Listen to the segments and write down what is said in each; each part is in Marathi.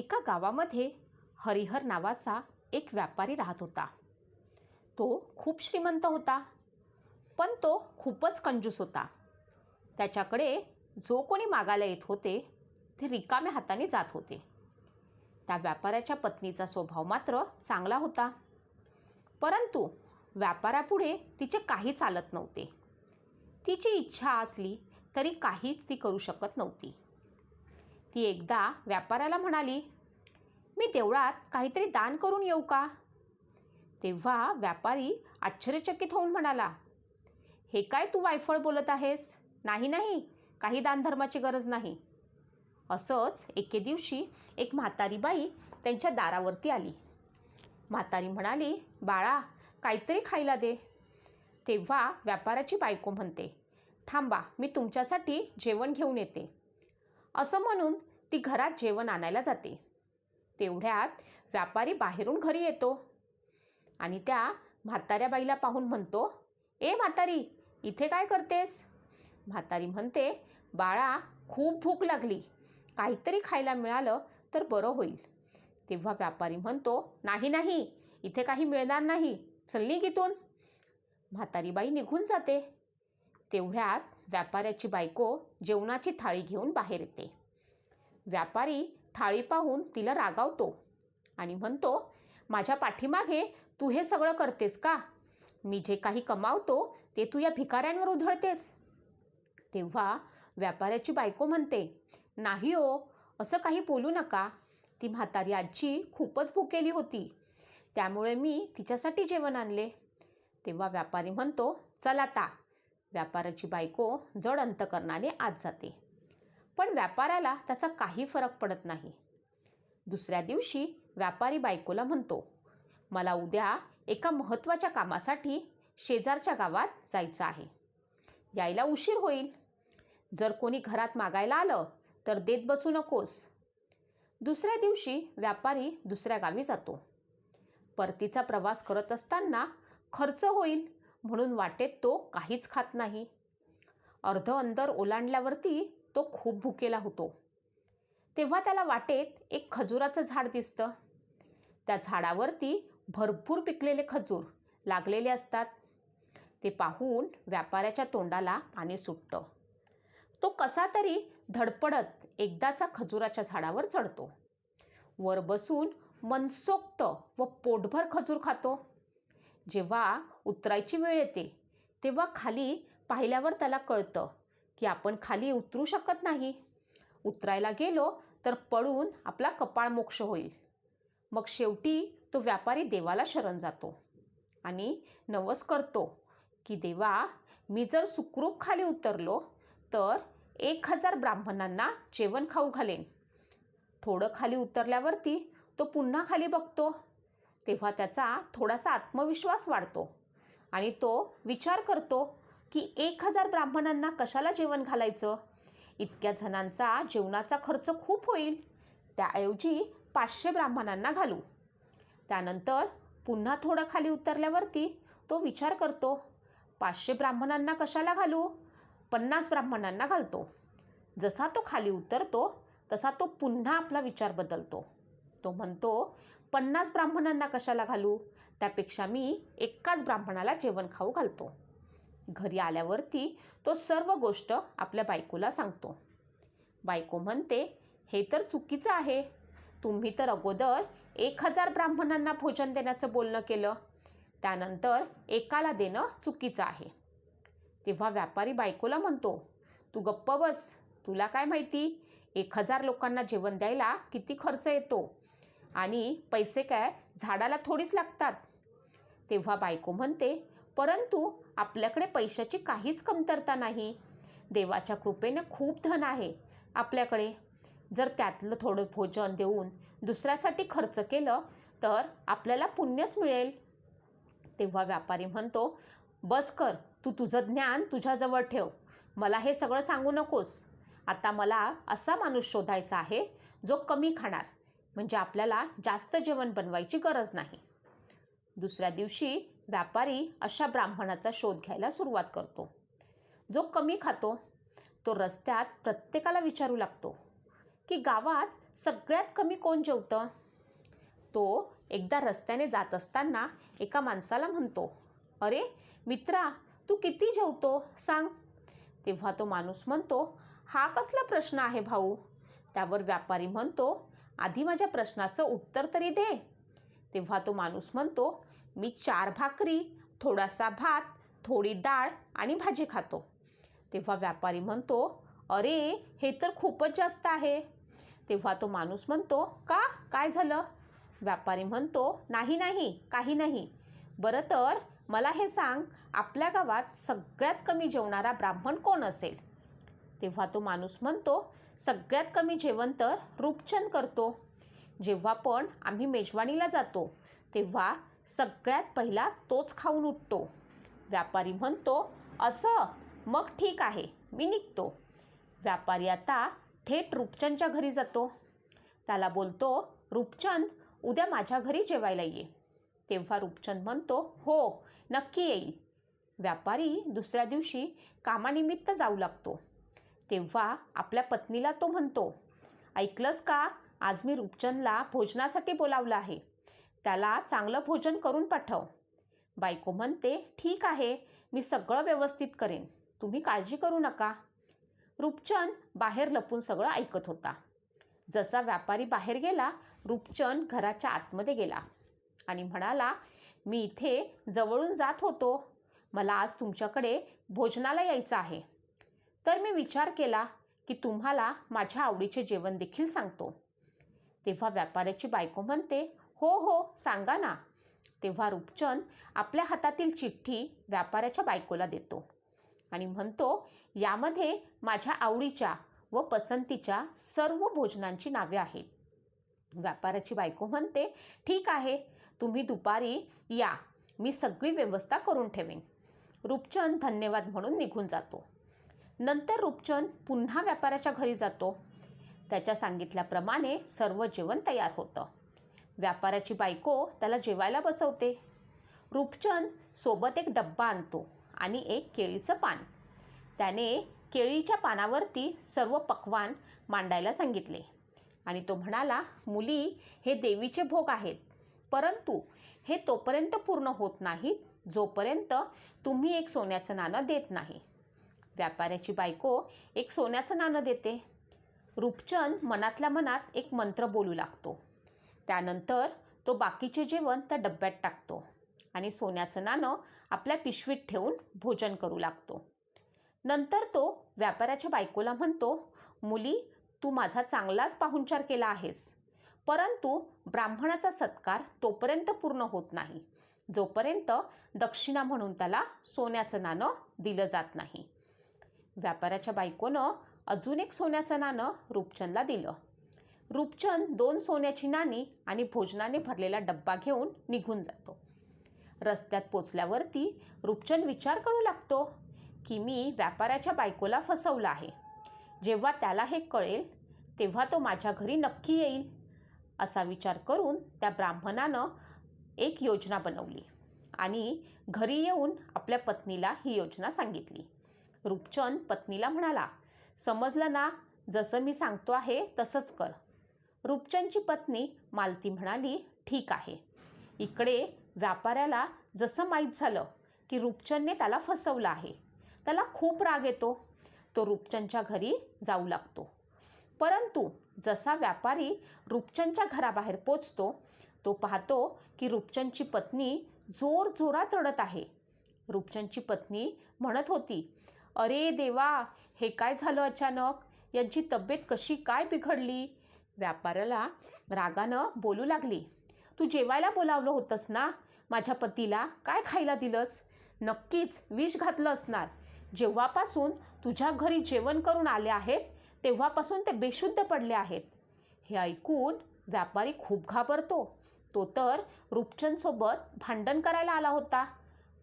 एका गावामध्ये हरिहर नावाचा एक व्यापारी राहत होता. तो खूप श्रीमंत होता पण तो खूपच कंजूस होता. त्याच्याकडे जो कोणी मागायला येत होते ते रिकाम्या हाताने जात होते. त्या व्यापाऱ्याच्या पत्नीचा स्वभाव मात्र चांगला होता. परंतु व्यापारापुढे तिचे काही चालत नव्हते. तिची इच्छा असली तरी काहीच ती करू शकत नव्हती. ती एकदा व्यापाऱ्याला म्हणाली मी देवळात काहीतरी दान करून येऊ का? तेव्हा व्यापारी आश्चर्यचकित होऊन म्हणाला हे काय तू वायफळ बोलत आहेस? नाही नाही काही दानधर्माची गरज नाही. असंच एके दिवशी एक म्हातारी बाई त्यांच्या दारावरती आली. म्हातारी म्हणाली बाळा काहीतरी खायला दे. तेव्हा व्यापाराची बायको म्हणते थांबा मी तुमच्यासाठी जेवण घेऊन येते. असं म्हणून ती घरात जेवण आणायला जाते. तेवढ्यात व्यापारी बाहेरून घरी येतो. आणि त्या म्हाताऱ्या बाईला पाहून म्हणतो ए म्हातारी इथे काय करतेस? म्हातारी म्हणते बाळा खूप भूक लागली. काहीतरी खायला मिळालं तर बरं होईल. तेव्हा व्यापारी म्हणतो नाही नाही इथे काही मिळणार नाही. चलनी गीतून म्हातारी बाई निघून जाते. तेवढ्यात व्यापाऱ्याची बायको जेवणाची थाळी घेऊन बाहेर येते. व्यापारी थाळी पाहून तिला रागावतो आणि म्हणतो माझ्या पाठीमागे तू हे सगळं करतेस का? मी जे काही कमावतो ते तू या भिकाऱ्यांवर उधळतेस. तेव्हा व्यापाऱ्याची बायको म्हणते नाही ओ असं काही बोलू नका. ती म्हातारी आजी खूपच भुकेली होती. त्यामुळे मी तिच्यासाठी जेवण आणले. तेव्हा व्यापारी म्हणतो चल आता व्यापाराची बायको जड अंतकरणाने आत जाते. पण व्यापाराला त्याचा काही फरक पडत नाही. दुसऱ्या दिवशी व्यापारी बायकोला म्हणतो मला उद्या एका महत्त्वाच्या कामासाठी शेजारच्या गावात जायचं आहे. यायला उशीर होईल. जर कोणी घरात मागायला आलं तर देत बसू नकोस. दुसऱ्या दिवशी व्यापारी दुसऱ्या गावी जातो. परतीचा प्रवास करत असताना खर्च होईल म्हणून वाटेत तो काहीच खात नाही. अर्ध अंदर ओलांडल्यावरती तो खूप भुकेला होतो. तेव्हा त्याला वाटेत एक खजुराचं झाड दिसतं. त्या झाडावरती भरपूर पिकलेले खजूर लागलेले असतात. ते पाहून व्यापाऱ्याच्या तोंडाला पाणी सुटतं. तो कसा तरी धडपडत एकदाचा खजुराच्या झाडावर चढतो. वर बसून मनसोक्त व पोटभर खजूर खातो. जेव्हा उतरायची वेळ येते तेव्हा खाली पाहिल्यावर त्याला कळतं की आपण खाली उतरू शकत नाही. उतरायला गेलो तर पडून आपला कपाळ मोक्ष होईल. मग शेवटी तो व्यापारी देवाला शरण जातो आणि नवस करतो की देवा मी जर सुखरूप खाली उतरलो तर एक हजार ब्राह्मणांना जेवण खाऊ घालेन. थोडं खाली उतरल्यावरती तो पुन्हा खाली बघतो. तेव्हा त्याचा थोडासा आत्मविश्वास वाढतो आणि तो विचार करतो की एक हजार ब्राह्मणांना कशाला जेवण घालायचं? इतक्या जणांचा जेवणाचा खर्च खूप होईल. त्याऐवजी पाचशे ब्राह्मणांना घालू. त्यानंतर पुन्हा थोडं खाली उतरल्यावरती तो विचार करतो पाचशे ब्राह्मणांना कशाला घालू? पन्नास ब्राह्मणांना घालतो. जसा तो खाली उतरतो तसा तो पुन्हा आपला विचार बदलतो. तो म्हणतो पन्नास ब्राह्मणांना कशाला घालू? त्यापेक्षा मी एकाच ब्राह्मणाला जेवण खाऊ घालतो. घरी आल्यावरती तो सर्व गोष्ट आपल्या बायकोला सांगतो. बायको म्हणते हे तर चुकीचं आहे. तुम्ही तर अगोदर एक हजार ब्राह्मणांना भोजन देण्याचं बोलणं केलं. त्यानंतर एकाला देणं चुकीचं आहे. तेव्हा व्यापारी बायकोला म्हणतो तू गप्प बस. तुला काय माहिती? एक हजार लोकांना जेवण द्यायला किती खर्च येतो? आणि पैसे काय झाडाला थोडीच लागतात? तेव्हा बायको म्हणते परंतु आपल्याकडे पैशाची काहीच कमतरता नाही. देवाच्या कृपेनं खूप धन आहे. आपल्याकडे जर त्यातलं थोडं भोजन देऊन दुसऱ्यासाठी खर्च केलं तर आपल्याला पुण्यच मिळेल. तेव्हा व्यापारी म्हणतो बस कर तू तुझं ज्ञान तुझ्याजवळ ठेव. मला हे सगळं सांगू नकोस. आता मला असा माणूस शोधायचा आहे जो कमी खाणार. म्हणजे आपल्याला जास्त जेवण बनवायची गरज नाही. दुसऱ्या दिवशी व्यापारी अशा ब्राह्मणाचा शोध घ्यायला सुरुवात करतो. जो कमी खातो तो रस्त्यात प्रत्येकाला विचारू लागतो की गावात सगळ्यात कमी कोण जेवतं? तो एकदा रस्त्याने जात असताना एका माणसाला म्हणतो अरे मित्रा तू किती जेवतो? सांग. तेव्हा तो माणूस म्हणतो हा कसला प्रश्न आहे भाऊ? त्यावर व्यापारी म्हणतो आधी माझ्या प्रश्नाचं उत्तर तरी दे. तेव्हा तो माणूस म्हणतो मी चार भाकरी थोडासा भात थोडी डाळ आणि भाजी खातो. तेव्हा व्यापारी म्हणतो अरे हे तर खूपच जास्त आहे. तेव्हा तो माणूस म्हणतो का? काय झालं? व्यापारी म्हणतो नाही नाही काही नाही. बरं तर मला हे सांग आपल्या गावात सगळ्यात कमी जेवणारा ब्राह्मण कोण असेल? तेव्हा तो माणूस म्हणतो सगळ्यात कमी जेवण तर रूपचंद करतो. जेव्हा पण आम्ही मेजवानीला जातो तेव्हा सगळ्यात पहिला तोच खाऊन उठतो. व्यापारी म्हणतो असं मग ठीक आहे मी निघतो. व्यापारी आता थेट रूपचंदच्या घरी जातो. त्याला बोलतो रूपचंद उद्या माझ्या घरी जेवायला ये. तेव्हा रूपचंद म्हणतो हो नक्की येईल. व्यापारी दुसऱ्या दिवशी कामानिमित्त जाऊ लागतो. तेव्हा आपल्या पत्नीला तो म्हणतो ऐकलंस का आज मी रूपचंदला भोजनासाठी बोलावलं आहे. त्याला चांगलं भोजन करून पाठव. बायको म्हणते ठीक आहे मी सगळं व्यवस्थित करेन. तुम्ही काळजी करू नका. रूपचंद बाहेर लपून सगळं ऐकत होता. जसा व्यापारी बाहेर गेला रूपचंद घराच्या आतमध्ये गेला आणि म्हणाला मी इथे जवळून जात होतो. मला आज तुमच्याकडे भोजनाला यायचं आहे. तर मी विचार केला की तुम्हाला माझ्या आवडीचे जेवण देखील सांगतो. तेव्हा व्यापाऱ्याची बायको म्हणते हो हो सांगा ना. तेव्हा रूपचंद आपल्या हातातील चिठ्ठी व्यापाऱ्याच्या बायकोला देतो आणि म्हणतो यामध्ये माझ्या आवडीच्या व पसंतीच्या सर्व भोजनांची नावे आहेत. व्यापाऱ्याची बायको म्हणते ठीक आहे तुम्ही दुपारी या मी सगळी व्यवस्था करून ठेवेन. रूपचंद धन्यवाद म्हणून निघून जातो. नंतर रूपचंद पुन्हा व्यापाऱ्याच्या घरी जातो. त्याच्या सांगितल्याप्रमाणे सर्व जेवण तयार होतं. व्यापाऱ्याची बायको त्याला जेवायला बसवते. रूपचंद सोबत एक डब्बा आणतो आणि एक केळीचं पान. त्याने केळीच्या पानावरती सर्व पक्वान मांडायला सांगितले. आणि तो म्हणाला मुली हे देवीचे भोग आहेत. परंतु हे तोपर्यंत पूर्ण होत नाहीत जोपर्यंत तुम्ही एक सोन्याचं नाणं देत नाही. व्यापाऱ्याची बायको एक सोन्याचं नाणं देते. रूपचंद मनातल्या मनात एक मंत्र बोलू लागतो. त्यानंतर तो बाकीचे जेवण त्या डब्यात टाकतो आणि सोन्याचं नाणं आपल्या पिशवीत ठेवून भोजन करू लागतो. नंतर तो व्यापाऱ्याच्या बायकोला म्हणतो मुली तू माझा चांगलाच पाहुणचार केला आहेस. परंतु ब्राह्मणाचा सत्कार तोपर्यंत पूर्ण होत नाही. जोपर्यंत दक्षिणा म्हणून त्याला सोन्याचं नाणं दिलं जात नाही. व्यापाऱ्याच्या बायकोनं अजून एक सोन्याचं नाणं रूपचंदला दिलं. रूपचंद दोन सोन्याची नाणी आणि भोजनाने भरलेला डब्बा घेऊन निघून जातो. रस्त्यात पोचल्यावरती रूपचंद विचार करू लागतो की मी व्यापाऱ्याच्या बायकोला फसवलं आहे. जेव्हा त्याला हे कळेल तेव्हा तो माझ्या घरी नक्की येईल असा विचार करून त्या ब्राह्मणानं एक योजना बनवली आणि घरी येऊन आपल्या पत्नीला ही योजना सांगितली. रूपचंद पत्नीला म्हणाला समजलं ना? जसं मी सांगतो आहे तसंच कर. रूपचंदची पत्नी मालती म्हणाली ठीक आहे. इकडे व्यापाऱ्याला जसं माहीत झालं की रूपचंदने त्याला फसवलं आहे. त्याला खूप राग येतो. तो रूपचंदच्या घरी जाऊ लागतो. परंतु जसा व्यापारी रूपचंदच्या घराबाहेर पोचतो तो पाहतो की रूपचंदची पत्नी जोर जोरात रडत आहे. रूपचंदची पत्नी म्हणत होती अरे देवा हे काय झालं अचानक? यांची तब्येत कशी काय बिघडली? व्यापाऱ्याला रागानं बोलू लागली. तू जेवायला बोलावलं होतंस ना? माझ्या पतीला काय खायला दिलंस? नक्कीच विष घातलं असणार. जेव्हापासून तुझ्या घरी जेवण करून आले आहेत तेव्हापासून ते बेशुद्ध पडले आहेत. हे ऐकून व्यापारी खूप घाबरतो. तो तर रूपचंदसोबत भांडण करायला आला होता.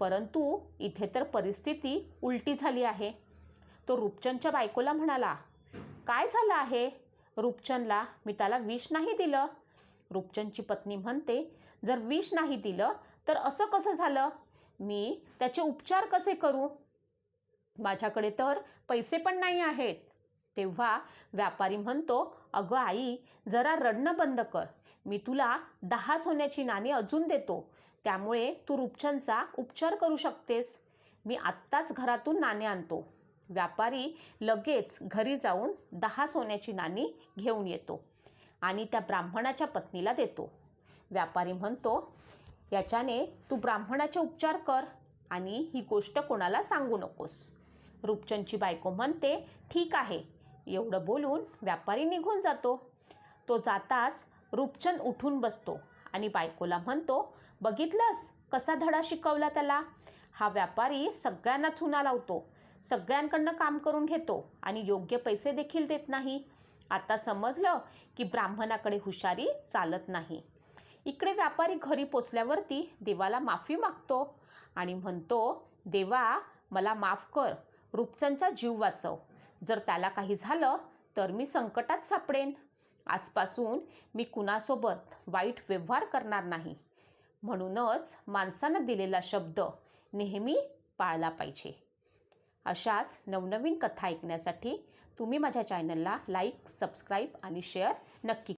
परंतु इथे तर परिस्थिती उलटी झाली आहे. तो रूपचंदच्या बायकोला म्हणाला काय झालं आहे? रूपचंदला मी त्याला विष नाही दिलं. रूपचंदची पत्नी म्हणते जर विष नाही दिलं तर असं कसं झालं? मी त्याचे उपचार कसे करू? माझ्याकडे तर पैसे पण नाही आहेत. तेव्हा व्यापारी म्हणतो अगं आई जरा रडणं बंद कर. मी तुला दहा सोन्याची नाणी अजून देतो. त्यामुळे तू रूपचंदचा उपचार करू शकतेस. मी आत्ताच घरातून नाणे आणतो. व्यापारी लगेच घरी जाऊन दहा सोन्याची नाणी घेऊन येतो आणि त्या ब्राह्मणाच्या पत्नीला देतो. व्यापारी म्हणतो याच्याने तू ब्राह्मणाचे उपचार कर आणि ही गोष्ट कोणाला सांगू नकोस. रूपचंदची बायको म्हणते ठीक आहे. एवढं बोलून व्यापारी निघून जातो. तो जाताच रूपचंद उठून बसतो आणि बायकोला म्हणतो बघितलंस कसा धडा शिकवला त्याला? हा व्यापारी सगळ्यांनाच चुना लावतो. सगळ्यांकडनं काम करून घेतो आणि योग्य पैसे देखील देत नाही. आता समजलं की ब्राह्मणाकडे हुशारी चालत नाही. इकडे व्यापारी घरी पोचल्यावरती देवाला माफी मागतो आणि म्हणतो देवा मला माफ कर रूपचंदचा जीव वाचव. जर त्याला काही झालं तर मी संकटात सापडेन. आजपासून मी कुणासोबत वाईट व्यवहार करणार नाही. म्हणूनच माणसानं दिलेला शब्द नेहमी पाळला पाहिजे. अशाच नवनवीन कथा ऐकण्यासाठी तुम्ही माझ्या चॅनलला लाईक सबस्क्राईब आणि शेअर नक्की